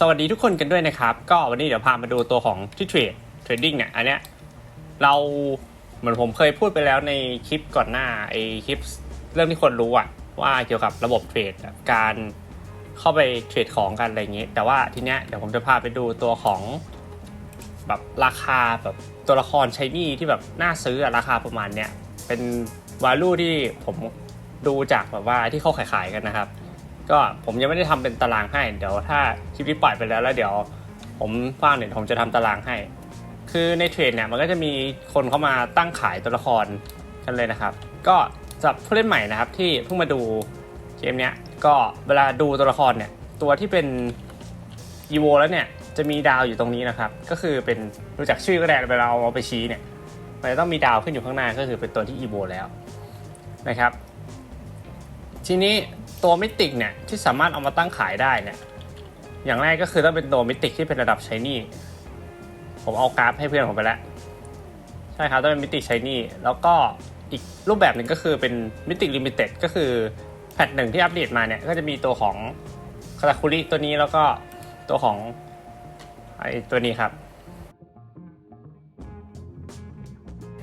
สวัสดีทุกคนกันด้วยนะครับ ก็วันนี้เดี๋ยวพามาดูตัวของที่เทรดเทรดดิ้งเนี่ยอันเนี้ยเราเหมือนผมเคยพูดไปแล้วในคลิปก่อนหน้าไอคลิปเรื่องที่คนรู้อะว่าเกี่ยวกับระบบเทรดการเข้าไปเทรดของกันอะไรอย่างงี้ แต่ว่าทีเนี้ยเดี๋ยวผมจะพาไปดูตัวของแบบราคาแบบตัวละครใช้นี่ที่แบบน่าซื้อราคาประมาณเนี้ยเป็นวาลูที่ผมดูจากแบบว่าที่เขาขายๆกันนะครับ ก็ผมยังไม่ได้ทำเป็นตารางให้ เดี๋ยวถ้าคลิปนี้ปล่อยไปแล้วแล้วเดี๋ยว ผมว่างเนี่ยผมจะทำตารางให้ คือในเทรดเนี่ยมันก็จะมีคนเข้ามาตั้งขายตัวละครกันเลยนะครับ ก็สำหรับผู้เล่นใหม่นะครับที่เพิ่งมาดูเกมเนี้ยก็เวลาดูตัวละครเนี่ยตัวที่เป็นอีโวแล้วเนี่ยจะมีดาวอยู่ตรงนี้นะครับ ก็คือเป็นรู้จักชื่อก็ได้เวลาเอาไปชี้เนี่ยมันจะต้องมีดาวขึ้นอยู่ข้างหน้าก็คือเป็นตัวที่อีโวแล้วนะครับ ทีนี้ ตัวมิติกเนี่ยที่สามารถเอามาตั้งขายได้เนี่ยอย่างแรกก็คือต้องเป็นตัวมิติกที่เป็นระดับช h นี่ผมเอากราฟให้เพื่อนผมไปแล้วใช่ครับต้องเป็นมิติกช h นี่แล้วก็อีกรูปแบบหนึ่งก็คือเป็นมิติลิมิเต็ดก็คือแพทหนึ่งที่อัปเดตมาเนี่ยก็จะมีตัวของคาตาคุริตัวนี้แล้วก็ตัวของไอตัวนี้ครับ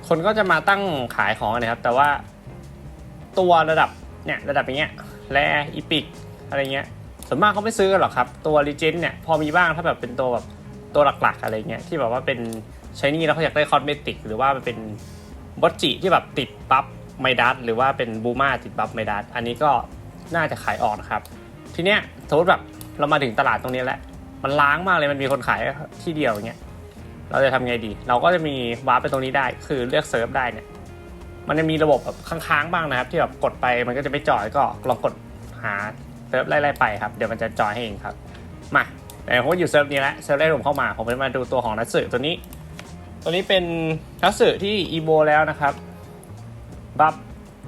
คนก็จะมาตั้งขายของนะครับ แต่ว่าตัวระดับเนี่ยระดับอย่างเงี้ย แรอีพิกอะไรเงี้ยส่วนมากเขาไม่ซื้อกันหรอกครับ ตัวรีเจนเนี่ยพอมีบ้างถ้าแบบเป็นตัวแบบตัวหลักๆ อะไรเงี้ยที่แบบว่าเป็นใช้นี่แล้วเขาอยากได้คอสเมติกหรือว่ามันเป็นบอจิที่แบบติดปั๊บไมดัสหรือว่าเป็นบูมาติดปั๊บไมดัสอันนี้ก็น่าจะขายออกนะครับ ทีเนี้ยสมมติแบบเรามาถึงตลาดตรงนี้แล้วมันล้างมากเลยมันมีคนขายที่เดียวอย่างเงี้ยเราจะทำไงดี เราก็จะมีวาร์ปไปตรงนี้ได้ คือเลือกเซิร์ฟได้เนี่ย มันจะมีระบบแบบค้างๆบ้างนะครับ ที่แบบกดไปมันก็จะไม่จอยก็ลองกดหาเซิร์ฟไล่ๆไปครับ เดี๋ยวมันจะจอยให้เองครับมาแต่ผมก็อยู่เซิร์ฟนี้แล้วเซิร์ฟแรกผมเข้ามา ผมจะมาดูตัวของนัตสึตัวนี้ ตัวนี้เป็นนัตสึที่อีโบแล้วนะครับบัฟ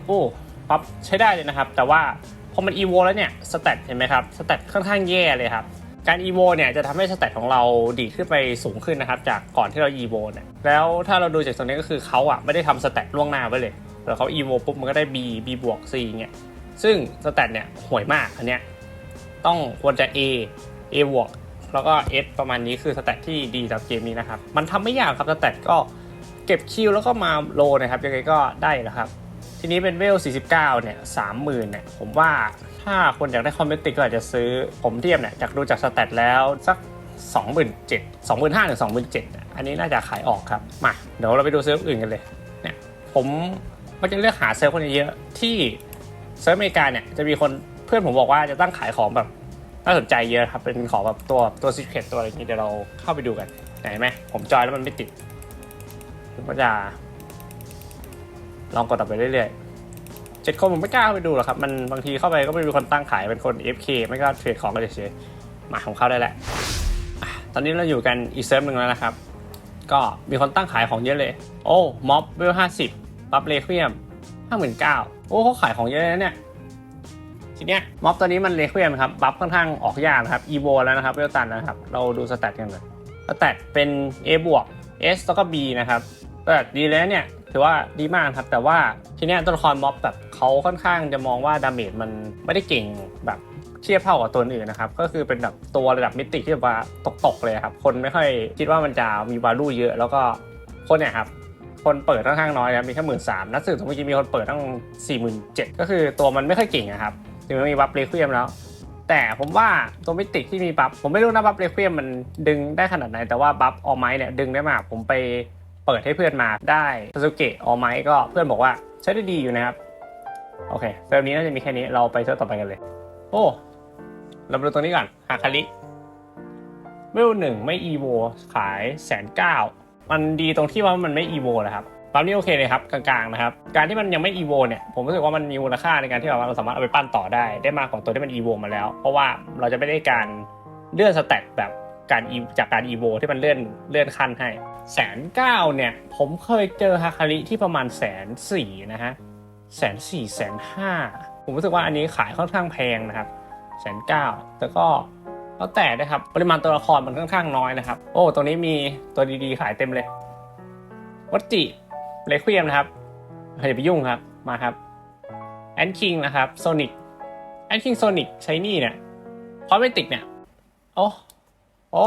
โอ้บัฟใช้ได้เลยนะครับ แต่ว่าพอมันอีโวแล้วเนี่ยสเตตเห็นไหมครับสเตตค่อนข้างแย่เลยครับ การอีโวเนี่ยจะทำให้สเตตของเราดีขึ้นไปสูงขึ้นนะครับ จากก่อนที่เราอีโวเนี่ยแล้วถ้าเราดูจากตรงนี้ก็คือเขาอะไม่ได้ทำสเตตล่วงหน้าไว้เลยแล้วเขาอีโวปุ๊บมันก็ได้ B B บวก C เงี้ยซึ่งสเตตเนี่ยห่วยมากอันเนี้ยต้องควรจะ A A บวกแล้วก็ S ประมาณนี้คือสเตตที่ดีสำหรับเกมนี้นะครับ มันทำไม่ยากครับสเตตก็เก็บคิวแล้วก็มาโลนะครับยังไงก็ได้นะครับ ทีนี้เป็นเวล49เนี่ย30,000เนี่ยผมว่า ถ้าคนอยากได้คอมเมติกก็อาจจะซื้อผมเทียบเนี่ยจากดูจากสแตทแล้วสัก 27,000 25,000ถึง27,000 อันนี้น่าจะขายออกครับ มา เดี๋ยวเราไปดูเซิร์ฟอื่นกันเลยเนี่ยผมก็จะเลือกหาเซิร์ฟคนเยอะที่เซิร์ฟอเมริกาเนี่ยจะมีคนเพื่อนผมบอกว่าจะตั้งขายของแบบน่าสนใจเยอะครับ เป็นของแบบตัวตัวซีเครตตัวอะไรอย่างนี้เดี๋ยวเราเข้าไปดูกันเห็นไหมผมจอยแล้วมันไม่ติดผมก็จะลองกดต่อไปเรื่อยๆ เจ็ดคนผมไม่กล้าไปดูหรอกครับ มันบางทีเข้าไปก็ไม่มีคนตั้งขายเป็นคน FK ไม่ก็เทรดของกันเฉยๆมาผมเข้าได้แหละตอนนี้เราอยู่กันอีกเซิร์ฟหนึ่งแล้วนะครับ ก็มีคนตั้งขายของเยอะเลย โอ้ม็อบเวลห้าสิบปั๊บเลควียมห้าหมื่นเก้าโอ้เขาขายของเยอะเลยนะเนี่ยทีเนี้ยม็อบตัวนี้มันเลควียมครับบัฟค่อนข้างออกยากนะครับอีโวแล้วนะครับเวลตันนะครับ เราดูสแตทกันเลยสแตทเป็น A บวก S แล้วก็ B นะครับสแตทดีแล้วเนี่ยถือว่าดีมากครับ แต่ว่าทีเนี้ยตัวละครม็อบแบบ เขาค่อนข้างจะมองว่าดาเมจมันไม่ได้เก่งแบบเทียบเท่ากับตัวอื่นนะครับ ก็คือเป็นแบบตัวระดับมิติที่แบบว่าตกๆเลยครับ คนไม่ค่อยคิดว่ามันจะมีวาลูเยอะ แล้วก็คนเนี่ยครับคนเปิดค่อนข้างน้อยนะมีแค่หมื่นสามนักสืบเมื่อกี้มีคนเปิดตั้งสี่หมื่นเจ็ดก็คือตัวมันไม่ค่อยเก่งอะครับถึงมันมีบัฟเรควียมแล้ว แต่ผมว่าตัวมิติที่มีบัฟผมไม่รู้นะบัฟเรควียมมันดึงได้ขนาดไหน แต่ว่าบัฟออไมเนี่ยดึงได้มากผมไปเปิดให้เพื่อนมาได้ซาสุเกะออไมก็เพื่อนบอกว่าใช้ได้ดีอยู่นะครับ โอเคเซิร์ฟนี้น่าจะมีแค่นี้เราไปเซิร์ฟต่อไปกันเลย โอ้เรามาดูตรงนี้ก่อนฮาคาริเวลหนึ่งไม่อีโวขายแสนเก้ามันดีตรงที่ว่ามันไม่อีโวแหละครับปั๊มนี้โอเคเลยครับกลางๆนะครับ การที่มันยังไม่อีโวเนี่ยผมรู้สึกว่ามันมีมูลค่าในการที่แบบว่าเราสามารถเอาไปปั้นต่อได้ได้มากกว่าตัวที่มันอีโวมาแล้ว เพราะว่าเราจะไม่ได้การเลื่อนสเตตแบบการจากการอีโวที่มันเลื่อนเลื่อนขั้นให้แสนเก้าเนี่ยผมเคยเจอฮาคาริที่ประมาณแสนสี่นะฮะ แสนสี่แสนห้าผมรู้สึกว่าอันนี้ขายค่อนข้างแพงนะครับแสนเก้าแต่ก็แล้วแต่นะครับ ปริมาณตัวละครมันค่อนข้างน้อยนะครับ โอ้ตัวนี้มีตัวดีๆ ขายเต็มเลย วัตจิเลควียมนะครับอย่าไปยุ่งครับ มาครับแอนคิงนะครับโซนิกแอนคิงโซนิกใช้นี่เนี่ยคอสเมติกเนี่ย โอ้โอ้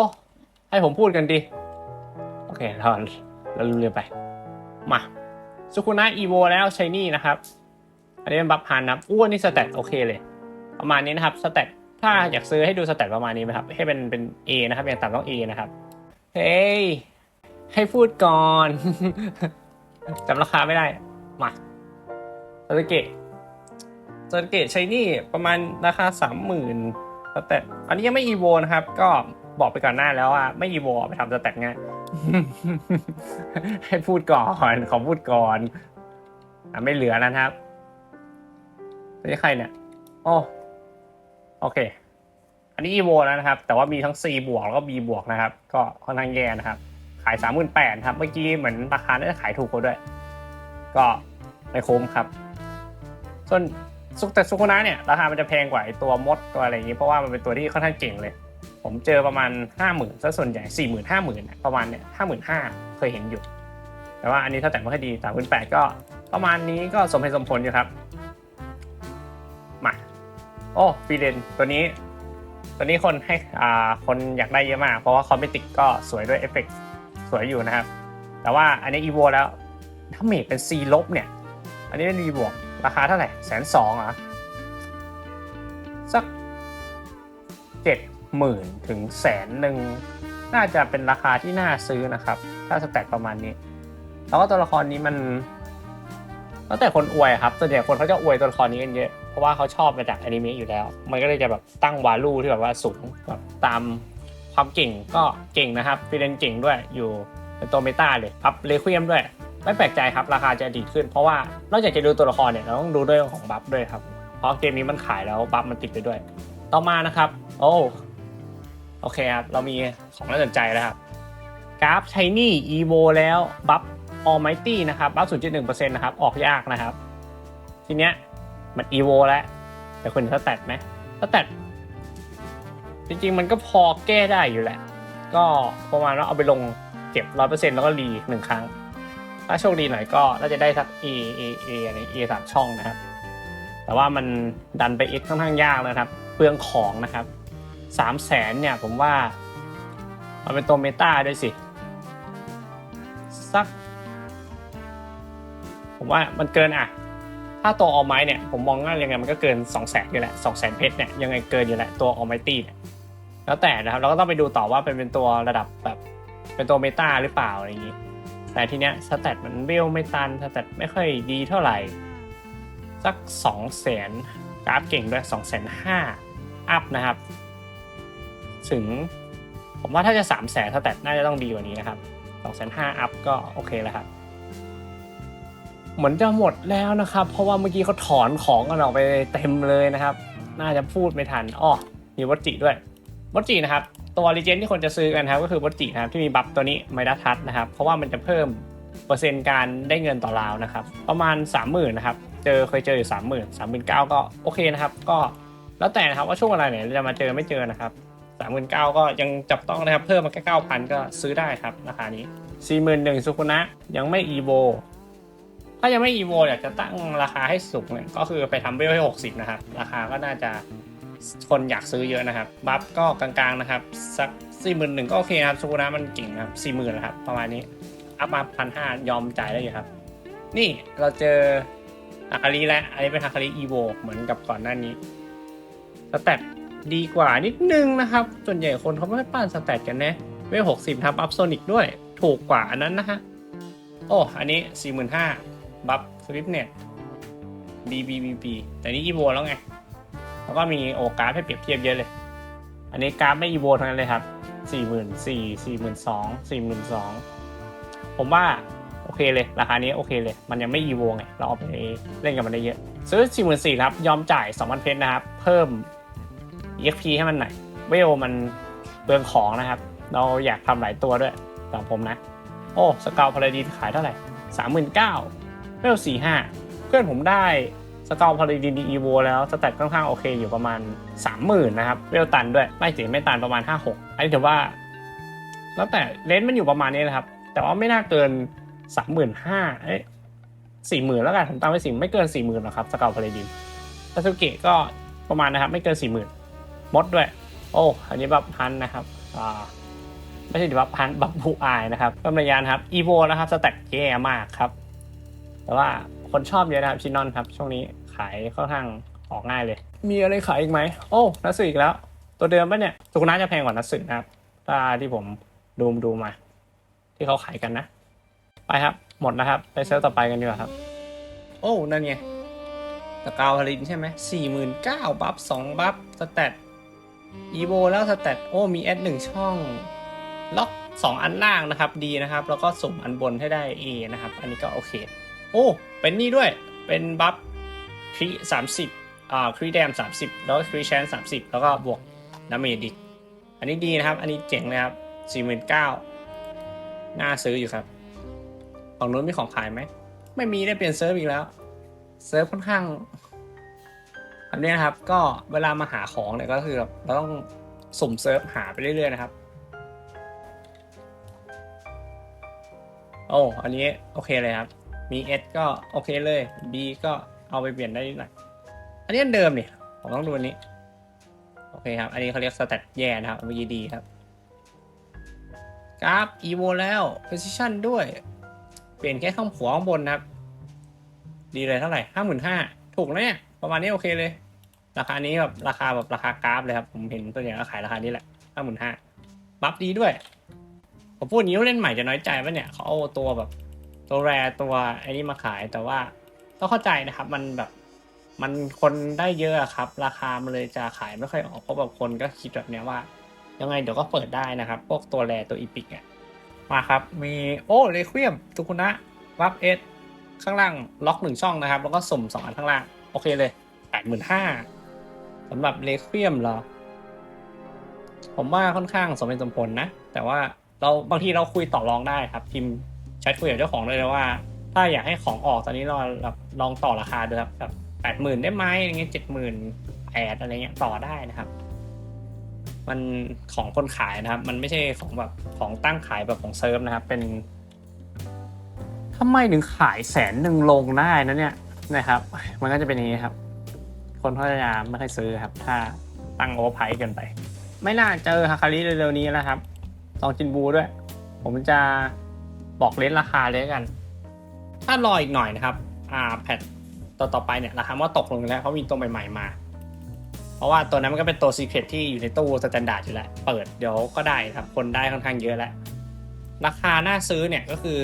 ให้ผมพูดกันดิ โอเคเราเราลืมเรียนไป มาสุคุนะอีโวแล้วชายนี่นะครับ อันนี้เป็นบัฟพันนะครับอ้วนนี่สแตทโอเคเลย ประมาณนี้นะครับสแตทถ้าอยากซื้อให้ดูสแตทประมาณนี้ไหมครับ ให้เป็นเป็น A นะครับอย่างต่ำต้อง A นะครับ เฮ้ย ให้พูดก่อนจำราคาไม่ได้ มาสเตเกตสเตเกตชายนี่ประมาณราคาสามหมื่นสแตทอันนี้ยังไม่อีโวนะครับ ก็บอกไปก่อนหน้าแล้วว่าไม่อีโวไปทำสแตทง่ายให้พูดก่อนขอพูดก่อนอไม่เหลือแล้วครับ นี่ใครเนี่ยโอโอเค อันนี้ EVO แล้วนะครับ แต่ว่ามีทั้ง C บวกแล้วก็ B บวกนะครับ ก็ค่อนข้างแย่นะครับ ขาย 38,000ครับ เมื่อกี้เหมือนราคาน่าจะขายถูกกว่าด้วย ก็ไม่คุ้มครับ ส่วนซุกแต่ซุกุนะเนี่ยราคามันจะแพงกว่าไอตัวมดตัวอะไรอย่างงี้ เพราะว่ามันเป็นตัวที่ค่อนข้างเก่งเลย ผมเจอประมาณ 50,000ซะส่วนใหญ่40,000 50,000ประมาณเนี่ย55,000เคยเห็นอยู่ แต่ว่าอันนี้ถ้าแต่งไม่ค่อยดี38,000ก็ประมาณนี้ก็สมเหตุสมผลอยู่ครับ โอ้ฟีเดนตัวนี้ ตัวนี้คนให้อ่าคนอยากได้เยอะมาก เพราะว่าคอมเมติกก็สวยด้วยเอฟเฟกต์สวยอยู่นะครับ แต่ว่าอันนี้อีโวแล้วถ้าเมทเป็น C ลบเนี่ย อันนี้เป็น V บวกราคาเท่าไหร่แสนสองอะสักเจ็ดหมื่นถึงแสนหนึ่งน่าจะเป็นราคาที่น่าซื้อนะครับ ถ้าสแต็กประมาณนี้ แล้วก็ตัวละครนี้มันแล้วแต่คนอวยครับส่วนใหญ่คนเขาจะอวยตัวละครนี้กันเยอะ เพราะว่าเขาชอบมาจากอนิเมะอยู่แล้ว มันก็เลยจะแบบตั้งวาลูที่แบบว่าสูงแบบตามความเก่งก็เก่งนะครับฟีเรนเก่งด้วยอยู่เป็นตัวเมตาเลยครับเลควียมด้วย ไม่แปลกใจครับ ราคาจะดีขึ้น เพราะว่านอกจากจะดูตัวละครเนี่ยเราต้องดูด้วยของบัฟด้วยครับ เพราะเกมนี้มันขายแล้วบัฟมันติดไปด้วย ต่อมานะครับ โอ้โอเคครับ เรามีของน่าสนใจแล้วครับกราฟไชนี่อีโวแล้วบัฟออ m ไมตี้นะครับบัฟ0.1%นะครับ ออกยากนะครับ ทีเนี้ย มันอีโวแล้ว แต่คุณสแตทไหมสแตทจริง ๆ มันก็พอแก้ได้อยู่แหละ ก็ประมาณว่าเอาไปลงเก็บ100%แล้วก็รีหนึ่งครั้ง ถ้าโชคดีหน่อยก็น่าจะได้สัก A A A อะไร A สามช่องนะครับ แต่ว่ามันดันไป X ค่อนข้างยากนะครับ เปลืองของนะครับสามแสนเนี่ยผมว่ามันเป็นตัวเมตาด้วยสิ สัก ผมว่ามันเกินอะ ถ้าตัวออไม้เนี่ยผมมองว่ายังไงมันก็เกิน2 0 0แสนอยู่แหละ2 0 0แสนเพชรเนี่ยยังไงเกินอยู่แหละตัวออไมตี้เนี่ยแล้วแต่นะครับเราก็ต้องไปดูต่อว่าเป็นเป็นตัวระดับแบบเป็นตัวเมตาหรือเปล่าอะไรอย่างนี้ แต่ทีเนี้ยสแตทมันเวลไม่ตันสแตทไม่ค่อยดีเท่าไหร่ สักสองแสนกราฟเก่งด้วยสองแสนห้าอัพนะครับ ถึง ผมว่าถ้าจะสามแสนสแตทน่าจะต้องดีกว่านี้นะครับสองแสนห้าอัพก็โอเคแล้วครับ เหมือนจะหมดแล้วนะครับ เพราะว่าเมื่อกี้เขาถอนของกันออกไปเต็มเลยนะครับ น่าจะพูดไม่ทันอ้อมีวัตจิด้วยวัตจินะครับ ตัวรีเจนที่คนจะซื้อกันครับ ก็คือวัตจินะครับที่มีบัฟตัวนี้ไมดัทัสนะครับ เพราะว่ามันจะเพิ่มเปอร์เซ็นต์การได้เงินต่อราวนะครับ ประมาณ 30,000นะครับเจอเคยเจออยู่30,000 39,000ก็โอเคนะครับ ก็แล้วแต่นะครับว่าช่วงเวลาไหนจะมาเจอไม่เจอนะครับ39,000ก็ยังจับต้องนะครับ เพิ่มมาแค่9,000ก็ซื้อได้ครับราคานี้41,000สุคุนะยังไม่อีโว ถ้ายังไม่อีโวอยากจะตั้งราคาให้สูงเนี่ยก็คือไปทำเวลให้ 60 นะครับ ราคาก็น่าจะคนอยากซื้อเยอะนะครับ บัฟก็กลางๆนะครับ สัก41,000ก็โอเคครับสุกุนะมันเก่งนะครับ40,000นนะครับ ประมาณนี้ อัพมาพันห้ายอมจ่ายได้อยู่ครับ นี่เราเจออาคาริแล้วอันนี้เป็นอาคาริอีโวเหมือนกับก่อนหน้านี้สแตทดีกว่านิดนึงนะครับ ส่วนใหญ่คนเขาไม่ปั้นสแตทกันนะเวล60ทำอัพโซนิกด้วย ถูกกว่าอันนั้นนะฮะโอ้อันนี้45,000 บัฟสวิปเนี่ย B B B B แต่นี่อีโวแล้วไง แล้วก็มีโอกาฟให้เปรียบเทียบเยอะเลย อันนี้กราฟไม่อีโวทั้งนั้นเลยครับ44,000 42,000 42,000ผมว่าโอเคเลย ราคานี้โอเคเลย มันยังไม่อีโวไง เราเอาไปเล่นกับมันได้เยอะ ซื้อ44,000ครับ ยอมจ่าย2,000เพชรนะครับ เพิ่ม EXP ให้มันหน่อย เวลมันเปลืองของนะครับ เราอยากทำหลายตัวด้วยสำหรับผมนะ โอ้ สกาวพาราดีขายเท่าไหร่39,000เวล45เพื่อนผมได้สกาวพาราดีอีโวแล้วสแตทค่อนข้างโอเคอยู่ประมาณ 30,000 นะครับ เวลตันด้วย ไม่ถึงไม่ตันประมาณ 56 อันนี้ถือว่า แล้วแต่เลนส์มันอยู่ประมาณนี้นะครับ แต่ว่าไม่น่าเกิน 35,000เอ้ย40,000แล้วกันผมตั้งไว้สี่ไม่เกิน40,000หรอกครับสกาวพารดีนซาสึเกะก็ประมาณนะครับ ไม่เกิน40,000มดด้วย โอ้อันนี้แบบพันนะครับอ่าไม่ใช่ดิบัฟพันบัฟบูอายนะครับเพิ่มระยะนครับอีโวนะครับสแต็กแย่มากครับ แต่ว่าคนชอบเยอะนะครับชินนอนครับ ช่วงนี้ขายค่อนข้างออกง่ายเลย มีอะไรขายอีกไหม โอ้นัสสึอีกแล้ว ตัวเดิมปะเนี่ยสุกุนะจะแพงกว่านัสสึนะครับ ถ้าที่ผมดูดูมา ที่เขาขายกันนะ ไปครับ หมดนะครับ ไปเซิร์ฟต่อไปกันดีกว่าครับ โอ้นั่นไงตะกาวพลินใช่ไหมสี่หมื่นเก้าบัฟสองบัฟสแตทอีโวแล้วสแตทโอ้มีแอดหนึ่งช่อง ล็อกสองอันล่างนะครับดีนะครับ แล้วก็สุ่มอันบนให้ได้ A นะครับ อันนี้ก็โอเค โอ้ เป็นนี่ด้วย เป็นบัฟครีสามสิบอ่าครีแดมสามสิบแล้วครีแชนสามสิบแล้วก็บวกดาเมจอีกอันนี้ดีนะครับ อันนี้เจ๋งเลยครับสี่หมื่นเก้าน่าซื้ออยู่ครับฝั่งนู้นมีของขายไหม ไม่มีได้เปลี่ยนเซิร์ฟอีกแล้ว เซิร์ฟค่อนข้างอันนี้นะครับ ก็เวลามาหาของเนี่ยก็คือแบบเราต้องสุ่มเซิร์ฟหาไปเรื่อยๆนะครับ โอ้ อันนี้โอเคเลยครับ มี S ก็โอเคเลย B ก็เอาไปเปลี่ยนได้นิดหน่อยอันนี้อันเดิมนี่ผมต้องดูอันนี้ โอเคครับ อันนี้เขาเรียกสแตทแย่นะครับเมื่อกี้ดีครับกราฟ EVO แล้ว Precision ด้วย เปลี่ยนแค่ข้างหัวข้างบนนะครับ ดีเลยเท่าไหร่ห้าหมื่นห้าถูกแล้วเนี่ย ประมาณนี้โอเคเลย ราคานี้แบบราคาแบบราคากราฟเลยครับ ผมเห็นตัวอย่างก็ขายราคานี้แหละห้าหมื่นห้าบัฟดีด้วย ผมพูดอย่างนี้เล่นใหม่จะน้อยใจปะเนี่ยเขาเอาตัวแบบ ตัวแรตัวไอ้นี่มาขายแต่ว่าต้องเข้าใจนะครับ มันแบบมันคนได้เยอะครับ ราคามันเลยจะขายไม่ค่อยออกเพราะแบบคนก็คิดแบบเนี้ยว่า ยังไงเดี๋ยวก็เปิดได้นะครับ พวกตัวแรตัวอีพิกอะมาครับ มีโอ้เลควียมทุกุนะวับเอสข้างล่างล็อกหนึ่งช่องนะครับ แล้วก็สุ่มสองอันข้างล่าง โอเคเลยแปดหมื่นห้าสำหรับเลควียมเหรอ ผมว่าค่อนข้างสมเหตุสมผลนะ แต่ว่าเราบางทีเราคุยต่อรองได้ครับพิม แชทคุยกับเจ้าของเลยนะว่า ถ้าอยากให้ของออกตอนนี้เราแบบลองต่อราคาดูครับแบบแปดหมื่นได้ไหมอะไรเงี้ยเจ็ดหมื่นแปดอะไรเงี้ยต่อได้นะครับ มันของคนขายนะครับ มันไม่ใช่ของแบบของตั้งขายแบบของเซิร์ฟนะครับ เป็นทำไมถึงขายแสนหนึ่งลงได้นะเนี่ยนะครับ มันก็จะเป็นอย่างนี้ครับ คนเขาจะไม่ค่อยซื้อครับ ถ้าตั้งโอเวอร์ไพรส์เกินไป ไม่น่าเจอฮาคาริเร็วๆนี้แล้วครับซองจินบูด้วย ผมจะ บอกเลนราคาเลยกัน ถ้ารออีกหน่อยนะครับ อ่าแพทต่อต่อไปเนี่ยราคาว่าตกลงแล้วเขามีตัวใหม่ๆมา เพราะว่าตัวนั้นมันก็เป็นตัวซีเครตที่อยู่ในตู้สแตนดาร์ดอยู่แล้ว เปิดเดี๋ยวก็ได้ครับ คนได้ค่อนข้างเยอะแล้ว ราคาน่าซื้อเนี่ยก็คือ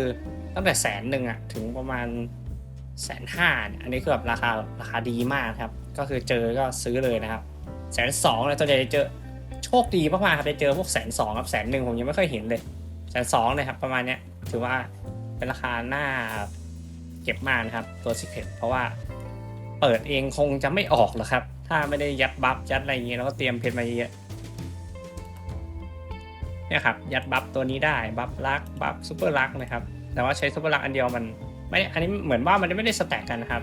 ตั้งแต่แสนหนึ่งอะถึงประมาณแสนห้าอันนี้คือแบบราคาราคาดีมากครับ ก็คือเจอก็ซื้อเลยนะครับแสนสองเนี่ยตัวใหญ่เจอโชคดีมากๆครับไปเจอพวกแสนสองกับแสนหนึ่งผมยังไม่ค่อยเห็นเลยแสนสองเลยครับประมาณเนี้ย ถือว่าเป็นราคาหน้าเก็บมากนะครับ ตัวสิเคตเพราะว่าเปิดเองคงจะไม่ออกหรอกครับ ถ้าไม่ได้ยัดบัฟยัดอะไรอย่างเงี้ยแล้วก็เตรียมเพชรมาเยอะเนี่ยครับยัดบัฟตัวนี้ได้บัฟลักบัฟซูเปอร์ลักนะครับ แต่ว่าใช้ซูเปอร์ลักอันเดียวมันไม่อันนี้เหมือนว่ามันไม่ได้สแต็กกันนะครับ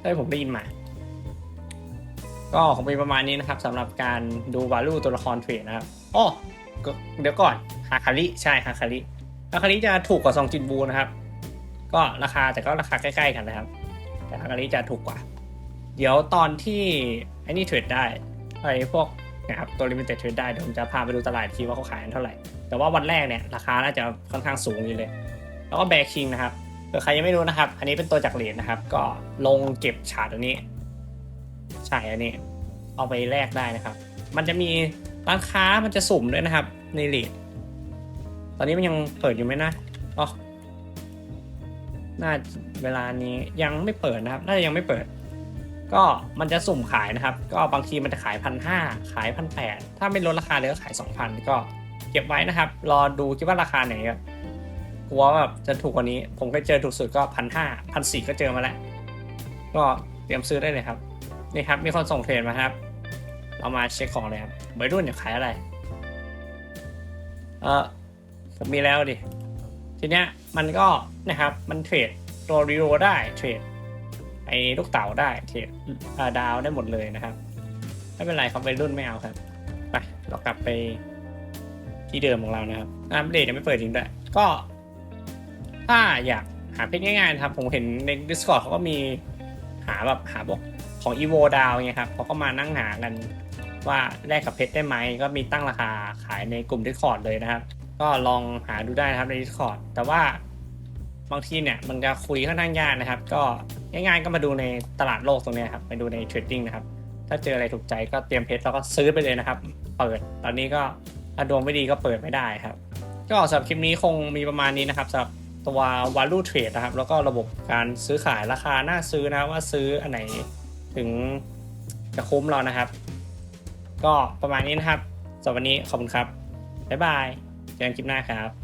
ถ้าผมได้ยินมา ก็คงเป็นประมาณนี้นะครับสำหรับการดูวาลูตัวละครเทรดนะครับอ๋อเดี๋ยวก่อนฮาคาริใช่ฮาคาริ ฮาคาริจะถูกกว่าซองจินบูนะครับ ก็ราคาแต่ก็ราคาใกล้ๆกันนะครับ แต่ฮาคาริจะถูกกว่า เดี๋ยวตอนที่ไอ้นี่เทรดได้ไอ้พวกนะครับตัวลิมิเต็ดเทรดได้เดี๋ยวผมจะพาไปดูตลาดอีกทีว่าเขาขายกันเท่าไหร่ แต่ว่าวันแรกเนี่ยราคาน่าจะค่อนข้างสูงอยู่เลย แล้วก็แบร์คิงนะครับเผื่อใครยังไม่รู้นะครับ อันนี้เป็นตัวจากเหรียญนะครับ ก็ลงเก็บฉาดอันนี้ใช่อันนี้ เอาไปแลกได้นะครับ มันจะมีร้านค้ามันจะสุ่มด้วยนะครับในเลท ตอนนี้มันยังเปิดอยู่ไหมนะอ๋อน่าเวลานี้ยังไม่เปิดนะครับ น่าจะยังไม่เปิด ก็มันจะสุ่มขายนะครับ ก็บางทีมันจะขายพันห้าขายพันแปดถ้าไม่ลดราคาเลยก็ขายสองพันก็เก็บไว้นะครับ รอดูคิดว่าราคาไหนครับกลัวแบบจะถูกกว่านี้ ผมเคยเจอถูกสุดก็พันห้าพันสี่ก็เจอมาแล้ว ก็เตรียมซื้อได้เลยครับ นี่ครับ มีคนส่งเทรดมาครับ เรามาเช็คของเลยครับวัยรุ่นอยากขายอะไร เออ ผมมีแล้วดิ ทีเนี้ยมันก็นะครับมันเทรดตัวรีโรได้เทรดไอ้ลูกเต๋าได้เทรดอ่าดาวได้หมดเลยนะครับ ไม่เป็นไรครับวัยรุ่นไม่เอาครับไปเรากลับไปที่เดิมของเรานะครับอัปเดตยังไม่เปิดจริงด้วยก็ถ้าอยากหาเพชรง่ายๆนะครับ ผมเห็นใน Discord เขาก็มีหาแบบหาพวกของ evo ดาวเนี่ยครับเขาก็มานั่งหากันว่าแลกกับเพชรได้ไหม ก็มีตั้งราคาขายในกลุ่ม Discord เลยนะครับ ก็ลองหาดูได้นะครับใน Discord แต่ว่าบางทีเนี่ยมันจะคุยค่อนข้างยากนะครับ ก็ง่ายๆก็มาดูในตลาดโลกตรงนี้ครับไปดูในเทรดดิ้งนะครับ ถ้าเจออะไรถูกใจก็เตรียมเพชรแล้วก็ซื้อไปเลยนะครับ เปิดตอนนี้ก็ถ้าดวงไม่ดีก็เปิดไม่ได้ครับ ก็สำหรับคลิปนี้คงมีประมาณนี้นะครับสำหรับตัว value trade นะครับ แล้วก็ระบบการซื้อขายราคาหน่าซื้อนะว่าซื้ออันไหนถึงจะคุ้มเรานะครับ ก็ประมาณนี้นะครับสำหรับวันนี้ขอบคุณครับบ๊ายบาย กันคลิปหน้าครับ